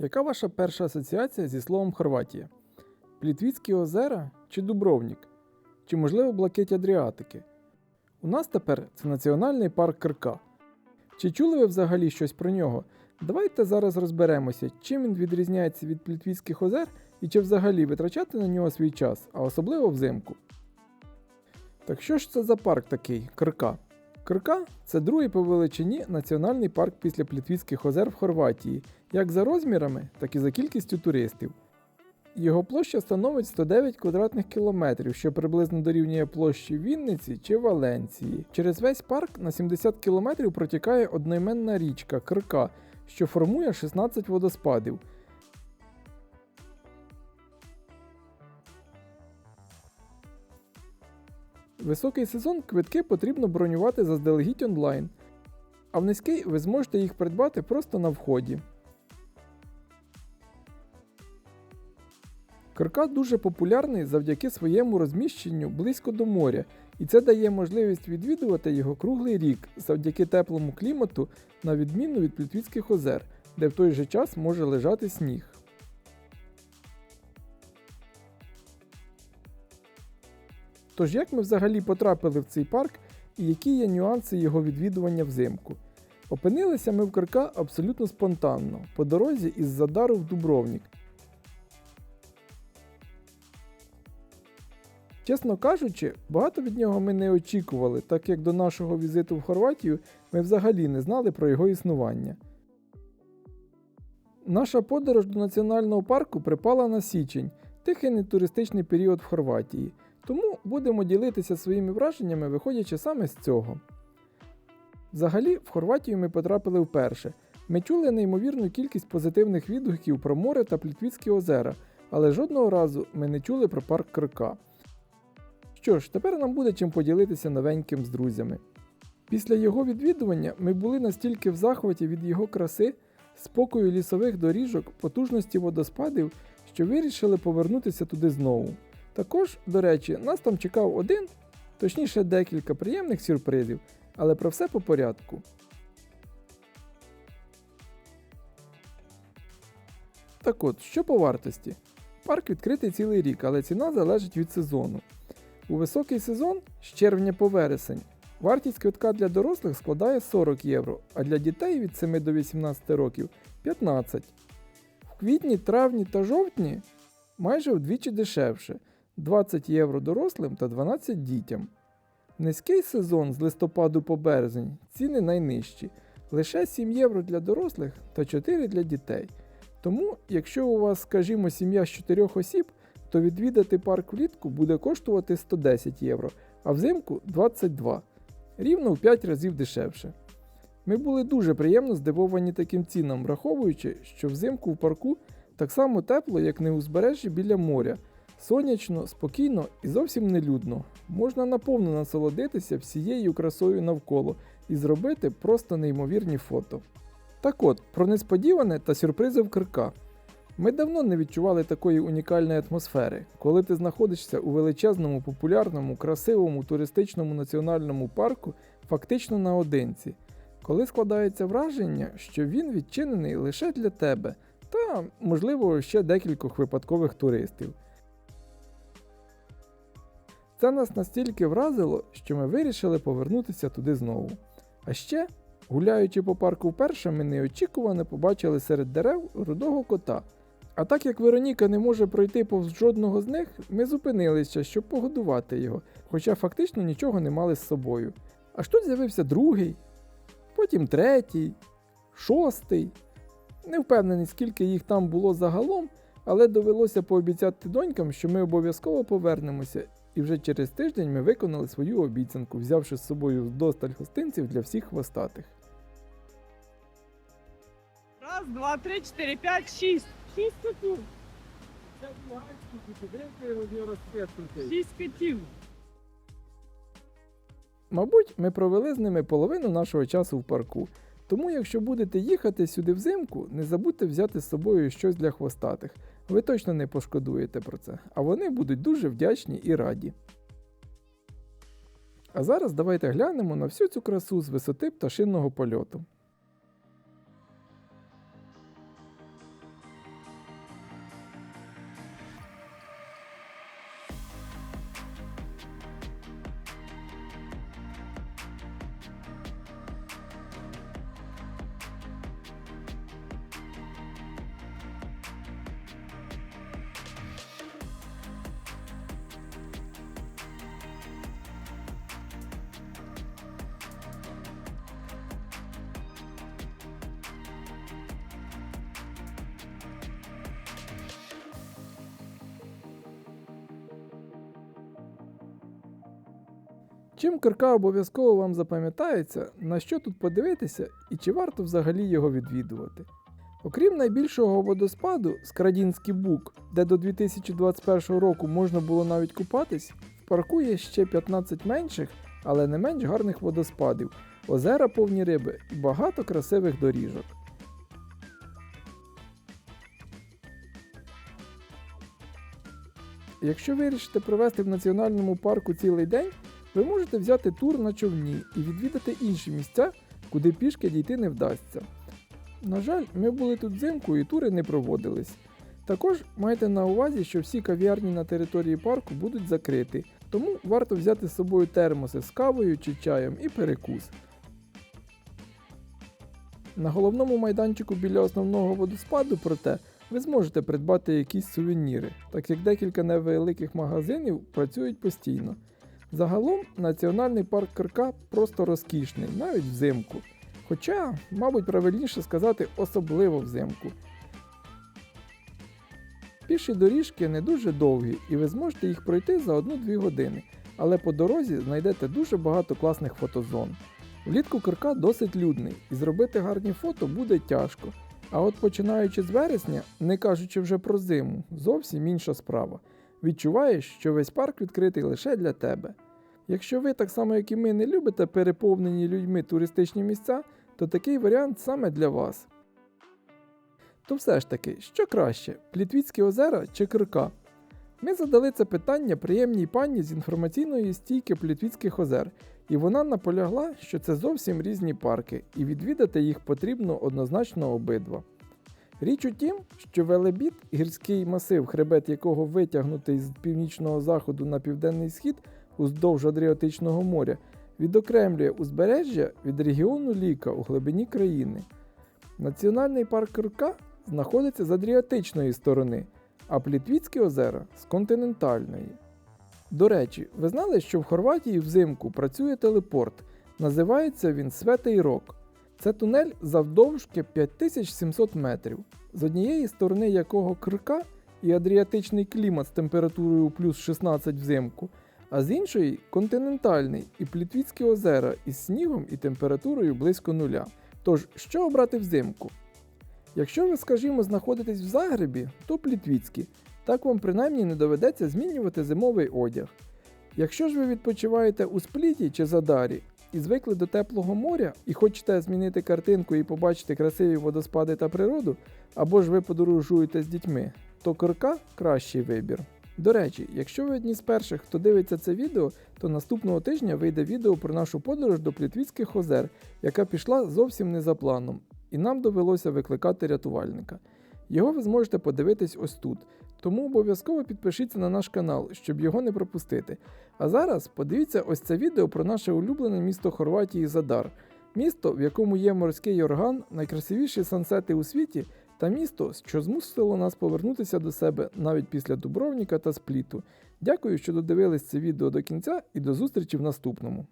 Яка ваша перша асоціація зі словом Хорватія? Плітвіцькі озера чи Дубровнік? Чи, можливо, блакить Адріатики? У нас тепер це національний парк Крка. Чи чули ви взагалі щось про нього? Давайте зараз розберемося, чим він відрізняється від Плітвіцьких озер і чи взагалі витрачати на нього свій час, а особливо взимку. Так що ж це за парк такий Крка? Крка це другий по величині національний парк після Плітвіцьких озер в Хорватії, як за розмірами, так і за кількістю туристів. Його площа становить 109 квадратних кілометрів, що приблизно дорівнює площі Вінниці чи Валенції. Через весь парк на 70 кілометрів протікає одноіменна річка Крка, що формує 16 водоспадів. Високий сезон квитки потрібно бронювати заздалегідь онлайн, а в низький ви зможете їх придбати просто на вході. Каркас дуже популярний завдяки своєму розміщенню близько до моря, і це дає можливість відвідувати його круглий рік завдяки теплому клімату, на відміну від Плітвіцьких озер, де в той же час може лежати сніг. Тож як ми взагалі потрапили в цей парк і які є нюанси його відвідування взимку? Опинилися ми в Карка абсолютно спонтанно, по дорозі із Задару в Дубровнік. Чесно кажучи, багато від нього ми не очікували, так як до нашого візиту в Хорватію ми взагалі не знали про його існування. Наша подорож до національного парку припала на січень, тихий нетуристичний період в Хорватії, тому будемо ділитися своїми враженнями, виходячи саме з цього. Взагалі, в Хорватію ми потрапили вперше. Ми чули неймовірну кількість позитивних відгуків про море та Плітвіцькі озера, але жодного разу ми не чули про парк Крка. Що ж, тепер нам буде чим поділитися новеньким з друзями. Після його відвідування ми були настільки в захваті від його краси, спокою лісових доріжок, потужності водоспадів, що вирішили повернутися туди знову. Також, до речі, нас там чекав один, точніше декілька приємних сюрпризів, але про все по порядку. Так от, що по вартості? Парк відкритий цілий рік, але ціна залежить від сезону. У високий сезон з червня по вересень вартість квитка для дорослих складає 40 євро, а для дітей від 7 до 18 років 15. В квітні, травні та жовтні майже вдвічі дешевше 20 євро дорослим та 12 дітям. Низький сезон з листопаду по березень ціни найнижчі лише 7 євро для дорослих та 4 для дітей. Тому, якщо у вас, скажімо, сім'я з 4 осіб, то відвідати парк влітку буде коштувати 110 євро, а взимку 22, рівно в 5 разів дешевше. Ми були дуже приємно здивовані таким цінам, враховуючи, що взимку в парку так само тепло, як на узбережжі біля моря. Сонячно, спокійно і зовсім не людно. Можна наповно насолодитися всією красою навколо і зробити просто неймовірні фото. Так от, про несподіване та сюрпризи в Крка. Ми давно не відчували такої унікальної атмосфери, коли ти знаходишся у величезному, популярному, красивому туристичному національному парку фактично наодинці, коли складається враження, що він відчинений лише для тебе та, можливо, ще декількох випадкових туристів. Це нас настільки вразило, що ми вирішили повернутися туди знову. А ще, гуляючи по парку вперше, ми неочікувано побачили серед дерев рудого кота. А так як Вероніка не може пройти повз жодного з них, ми зупинилися, щоб погодувати його, хоча фактично нічого не мали з собою. Аж тут з'явився другий, потім третій, шостий. Не впевнений, скільки їх там було загалом, але довелося пообіцяти донькам, що ми обов'язково повернемося, і вже через тиждень ми виконали свою обіцянку, взявши з собою вдосталь гостинців для всіх хвостатих. Раз, два, три, чотири, п'ять, шість. Шість котів. Шість котів. Мабуть, ми провели з ними половину нашого часу в парку. Тому, якщо будете їхати сюди взимку, не забудьте взяти з собою щось для хвостатих. Ви точно не пошкодуєте про це, а вони будуть дуже вдячні і раді. А зараз давайте глянемо на всю цю красу з висоти пташинного польоту. Чим Крка обов'язково вам запам'ятається, на що тут подивитися і чи варто взагалі його відвідувати. Окрім найбільшого водоспаду Скрадінський Бук, де до 2021 року можна було навіть купатись, в парку є ще 15 менших, але не менш гарних водоспадів, озера повні риби і багато красивих доріжок. Якщо вирішите провести в національному парку цілий день, ви можете взяти тур на човні і відвідати інші місця, куди пішки дійти не вдасться. На жаль, ми були тут взимку і тури не проводились. Також майте на увазі, що всі кав'ярні на території парку будуть закриті, тому варто взяти з собою термоси з кавою чи чаєм і перекус. На головному майданчику біля основного водоспаду, проте, ви зможете придбати якісь сувеніри, так як декілька невеликих магазинів працюють постійно. Загалом національний парк Крка просто розкішний, навіть взимку. Хоча, мабуть, правильніше сказати, особливо взимку. Піші доріжки не дуже довгі, і ви зможете їх пройти за 1-2 години, але по дорозі знайдете дуже багато класних фотозон. Влітку Крка досить людний, і зробити гарні фото буде тяжко. А от починаючи з вересня, не кажучи вже про зиму, зовсім інша справа. Відчуваєш, що весь парк відкритий лише для тебе. Якщо ви, так само як і ми, не любите переповнені людьми туристичні місця, то такий варіант саме для вас. То все ж таки, що краще, Плітвіцькі озера чи Крка? Ми задали це питання приємній пані з інформаційної стійки Плітвіцьких озер, і вона наполягла, що це зовсім різні парки, і відвідати їх потрібно однозначно обидва. Річ у тім, що Велебіт, гірський масив, хребет якого витягнутий з північного заходу на південний схід уздовж Адріатичного моря, відокремлює узбережжя від регіону Ліка у глибині країни. Національний парк Крка знаходиться з Адріатичної сторони, а Плітвіцькі озера з континентальної. До речі, ви знали, що в Хорватії взимку працює телепорт. Називається він Светий Рок. Це тунель завдовжки 5700 метрів, з однієї сторони якого Крка і адріатичний клімат з температурою плюс 16 взимку, а з іншої континентальний і Плітвіцькі озера із снігом і температурою близько нуля. Тож, що обрати взимку? Якщо ви, скажімо, знаходитесь в Загребі, то Плітвіцькі. Так вам принаймні не доведеться змінювати зимовий одяг. Якщо ж ви відпочиваєте у Спліті чи Задарі і звикли до теплого моря і хочете змінити картинку і побачити красиві водоспади та природу, або ж ви подорожуєте з дітьми, то Корка кращий вибір. До речі, якщо ви одні з перших, хто дивиться це відео, то наступного тижня вийде відео про нашу подорож до Плітвіцьких озер, яка пішла зовсім не за планом, і нам довелося викликати рятувальника. Його ви зможете подивитись ось тут. Тому обов'язково підпишіться на наш канал, щоб його не пропустити. А зараз подивіться ось це відео про наше улюблене місто Хорватії Задар. Місто, в якому є морський орган, найкрасивіші сансети у світі, та місто, що змусило нас повернутися до себе навіть після Дубровніка та Спліту. Дякую, що додивились це відео до кінця і до зустрічі в наступному.